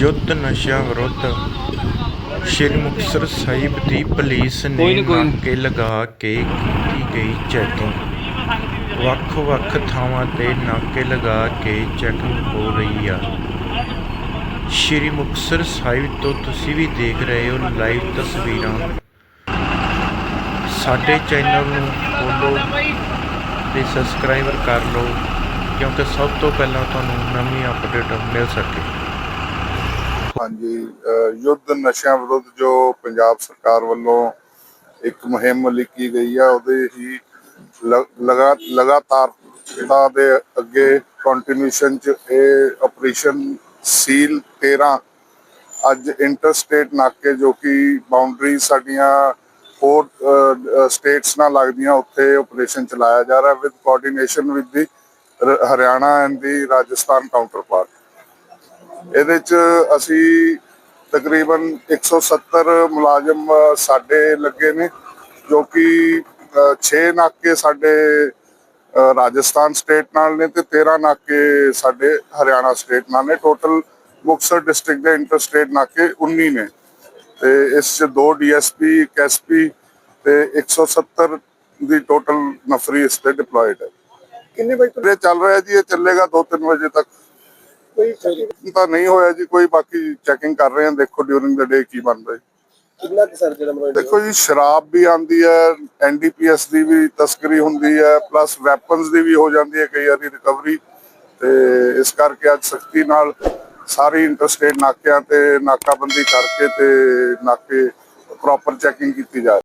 ਯੁੱਧ ਨਸ਼ਿਆਂ ਵਿਰੁੱਧ ਸ਼੍ਰੀ ਮੁਕਤਸਰ ਸਾਹਿਬ ਦੀ ਪੁਲਿਸ ਨੀ। ਨਾਕੇ ਲਗਾ ਕੇ ਕੀਤੀ ਗਈ ਚੈਕਿੰਗ। ਵੱਖ-ਵੱਖ ਥਾਵਾਂ ਤੇ ਨਾਕੇ ਲਗਾ ਕੇ ਚੈਕਿੰਗ ਹੋ ਰਹੀ ਆ। ਸ਼੍ਰੀ ਮੁਕਤਸਰ ਸਾਹਿਬ ਤੋਂ ਤੁਸੀਂ ਵੀ ਦੇਖ ਰਹੇ ਹੋ ਲਾਈਵ ਤਸਵੀਰਾਂ। ਸਾਡੇ ਚੈਨਲ ਨੂੰ ਫੋਲੋ ਤੇ ਸਬਸਕ੍ਰਾਈਬਰ ਕਰ ਲਓ ਕਿਉਂਕਿ ਸਭ ਤੋਂ ਪਹਿਲਾਂ ਤੁਹਾਨੂੰ ਨਵੀਂ ਅਪਡੇਟ ਮਿਲ ਸਕੇ। ਹਾਂਜੀ ਯੁੱਧ ਨਸ਼ਿਆਂ ਵਿਰੁੱਧ ਜੋ ਪੰਜਾਬ ਸਰਕਾਰ ਵੱਲੋਂ ਇੱਕ ਮੁਹਿੰਮ ਲਿਖੀ ਗਈ ਆ, ਉਹਦੇ ਹੀ ਲਗਾ, ਲਗਾਤਾਰ ਦਾ ਦੇ ਅੱਗੇ ਕੰਟੀਨਿਊਸ਼ਨ ਚ ਇਹ ਆਪਰੇਸ਼ਨ ਸੀਲ 13 ਅੱਜ ਇੰਟਰਸਟੇਟ ਨਾਕੇ ਜੋ ਕਿ ਬਾਉਂਡਰੀ ਸਾਡੀਆਂ ਹੋਰ ਸਟੇਟਸ ਨਾਲ ਲੱਗਦੀਆਂ, ਉੱਥੇ ਆਪਰੇਸ਼ਨ ਚਲਾਇਆ ਜਾ ਰਿਹਾ with coordination with the Haryana and the Rajasthan counterpart ਇਹਦੇ ਚ ਅਸੀਂ ਤਕਰੀਬਨ 170 ਮੁਲਾਜ਼ਮ ਸਾਡੇ ਲੱਗੇ ਨੇ ਜੋ ਕਿ 6 ਨਾਕੇ ਸਾਡੇ ਰਾਜਸਥਾਨ ਸਟੇਟ ਨਾਲ ਨੇ ਤੇ 13 ਨਾਕੇ ਸਾਡੇ ਹਰਿਆਣਾ ਸਟੇਟ ਨਾਲ ਨੇ। ਟੋਟਲ ਮੁਕਤਸਰ ਡਿਸਟ੍ਰਿਕਟ ਦੇ ਇੰਟਰ ਸਟੇਟ ਨਾਕੇ 19 ਨੇ। ਤੇ ਇਸ ਚ ਦੋ ਡੀਐਸਪੀ ਇੱਕ ਐਸਪੀ ਤੇ 170 ਦੀ ਟੋਟਲ ਨਫਰੀ ਇਸ ਤੇ ਡਿਪਲੋਇਡ ਹੈ। ਕਿੰਨੇ ਵਜੇ ਚੱਲ ਰਿਹਾ ਜੀ ਇਹ ਚੱਲੇਗਾ 2-3 ਵਜੇ ਤੱਕ। ਕੋਈ ਤਾਂ ਨਹੀਂ ਹੋਇਆ ਜੀ ਕੋਈ ਬਾਕੀ ਚੈਕਿੰਗ ਕਰ ਰਹੇ ਹਾਂ ਦੇਖੋ ਡਿਊਰਿੰਗ ਦਾ ਡੇ ਕੀ ਬਣਦਾ ਜੀ। ਕਿੰਨਾ ਕੁ ਸਰ ਜਿਹੜਾ ਮਤਲਬ ਦੇਖੋ ਜੀ ਸ਼ਰਾਬ ਵੀ ਆਂਦੀ ਹੈ ਐਨਡੀਪੀਐਸ ਦੀ ਵੀ ਤਸਕਰੀ ਹੁੰਦੀ ਹੈ ਪਲੱਸ ਵੈਪਨਸ ਦੀ ਵੀ ਹੋ ਜਾਂਦੀ ਹੈ ਕਈ ਵਾਰੀ ਰਿਕਵਰੀ ਤੇ ਇਸ ਕਰਕੇ ਅੱਜ ਸਖਤੀ ਨਾਲ ਸਾਰੀ ਇੰਟਰਸਟੇਟ ਨਾਕਿਆਂ ਤੇ ਨਾਕਾਬੰਦੀ ਕਰਕੇ ਤੇ ਨਾਕੇ ਪ੍ਰੋਪਰ ਚੈਕਿੰਗ ਕੀਤੀ ਜਾ